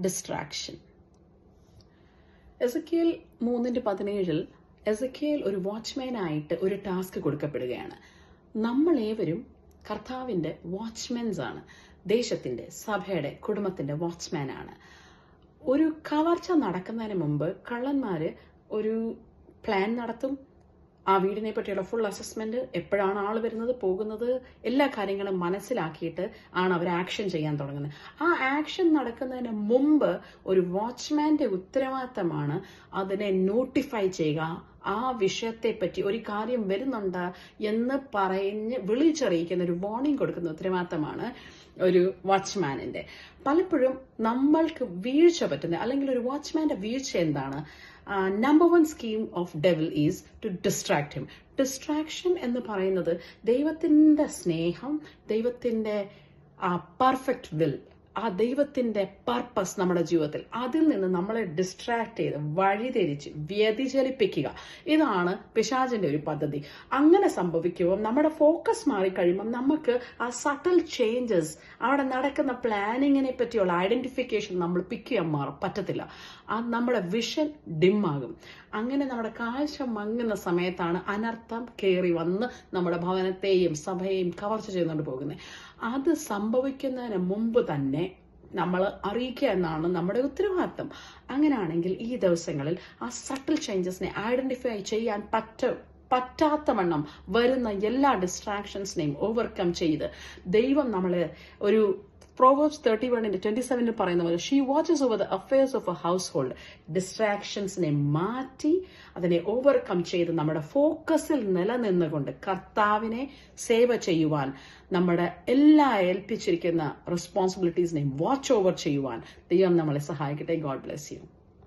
Distraction Ezekiel മൂന്നിന്റെ പതിനേഴിൽ എസക്കിയൽ ഒരു വാച്ച്മാനായിട്ട് ഒരു ടാസ്ക് കൊടുക്കപ്പെടുകയാണ്. നമ്മൾ ഏവരും കർത്താവിന്റെ വാച്ച്മെൻസ് ആണ് ദേശത്തിന്റെ സഭയുടെ കുടുംബത്തിന്റെ വാച്ച്മാൻ ആണ് ഒരു കവർച്ച നടക്കുന്നതിന് മുമ്പ് കള്ളന്മാർ ഒരു പ്ലാൻ നടത്തും ആ വീടിനെ പറ്റിയുള്ള ഫുൾ അസസ്മെന്റ് എപ്പോഴാണ് ആൾ വരുന്നത് പോകുന്നത് എല്ലാ കാര്യങ്ങളും മനസ്സിലാക്കിയിട്ട് ആണ് അവർ ആക്ഷൻ ചെയ്യാൻ തുടങ്ങുന്നത്. ആ ആക്ഷൻ നടക്കുന്നതിന് മുമ്പ് ഒരു വാച്ച്മാന്റെ ഉത്തരവാദിത്തമാണ് അതിനെ നോട്ടിഫൈ ചെയ്യുക ആ വിഷയത്തെ പറ്റി ഒരു കാര്യം വരുന്നുണ്ട് എന്ന് പറഞ്ഞ് വിളിച്ചറിയിക്കുന്ന ഒരു വാർണിംഗ് കൊടുക്കുന്ന ഉത്തരവാദിത്തമാണ് ഒരു വാച്ച്മാനിന്റെ പലപ്പോഴും നമ്മൾക്ക് വീഴ്ച പറ്റുന്ന അല്ലെങ്കിൽ ഒരു വാച്ച്മാന്റെ വീഴ്ച എന്താണ്? Number one scheme of devil is to distract him distraction എന്ന് പറയുന്നത് ദൈവത്തിന്റെ സ്നേഹം ദൈവത്തിന്റെ ആ പെർഫെക്റ്റ് വിൽ ആ ദൈവത്തിന്റെ പർപ്പസ് നമ്മുടെ ജീവിതത്തിൽ. അതിൽ നിന്ന് നമ്മളെ ഡിസ്ട്രാക്ട് ചെയ്ത് വഴിതിരിച്ച് വ്യതിചലിപ്പിക്കുക. ഇതാണ് പിശാചിന്റെ ഒരു പദ്ധതി. അങ്ങനെ സംഭവിക്കുമ്പോൾ നമ്മുടെ ഫോക്കസ് മാറിക്കഴിയുമ്പോൾ നമുക്ക് ആ സട്ടൽ ചേഞ്ചസ് അവിടെ നടക്കുന്ന പ്ലാനിങ്ങിനെ പറ്റിയുള്ള ഐഡന്റിഫിക്കേഷൻ നമ്മൾ പിക്ക് ചെയ്യാൻ മാറും. പറ്റത്തില്ല. ആ നമ്മുടെ വിഷൻ ഡിമ്മാകും അങ്ങനെ നമ്മുടെ കാഴ്ച മങ്ങുന്ന സമയത്താണ് അനർത്ഥം കയറി വന്ന് നമ്മുടെ ഭവനത്തെയും സഭയെയും കവർച്ച ചെയ്തുകൊണ്ട് പോകുന്നത്. അത് സംഭവിക്കുന്നതിന് മുമ്പ് തന്നെ നമ്മൾ അറിയിക്കുക എന്നാണ് നമ്മുടെ ഉത്തരവാദിത്തം അങ്ങനെയാണെങ്കിൽ ഈ ദിവസങ്ങളിൽ ആ സട്ടിൽ ചേഞ്ചസിനെ ഐഡന്റിഫൈ ചെയ്യാൻ പറ്റ. പറ്റാത്ത വണ്ണം വരുന്ന എല്ലാ ഡിസ്ട്രാക്ഷൻസിനെയും ഓവർകം ചെയ്ത് ദൈവം നമ്മളെ ഒരു പ്രോവേഴ്സ് തേർട്ടി വണ്ണിന്റെ ട്വന്റി സെവനിൽ പറയുന്ന പോലെ she watches over the affairs of a household ഡിസ്ട്രാക്ഷൻസിനെ മാറ്റി അതിനെ ഓവർകം ചെയ്ത് നമ്മുടെ ഫോക്കസിൽ നിലനിന്നുകൊണ്ട് കർത്താവിനെ സേവ ചെയ്യുവാൻ നമ്മുടെ എല്ലാ ഏൽപ്പിച്ചിരിക്കുന്ന റെസ്പോൺസിബിലിറ്റീസിനെയും വാച്ച് ഓവർ ചെയ്യുവാൻ ദൈവം നമ്മളെ സഹായിക്കട്ടെ. God bless you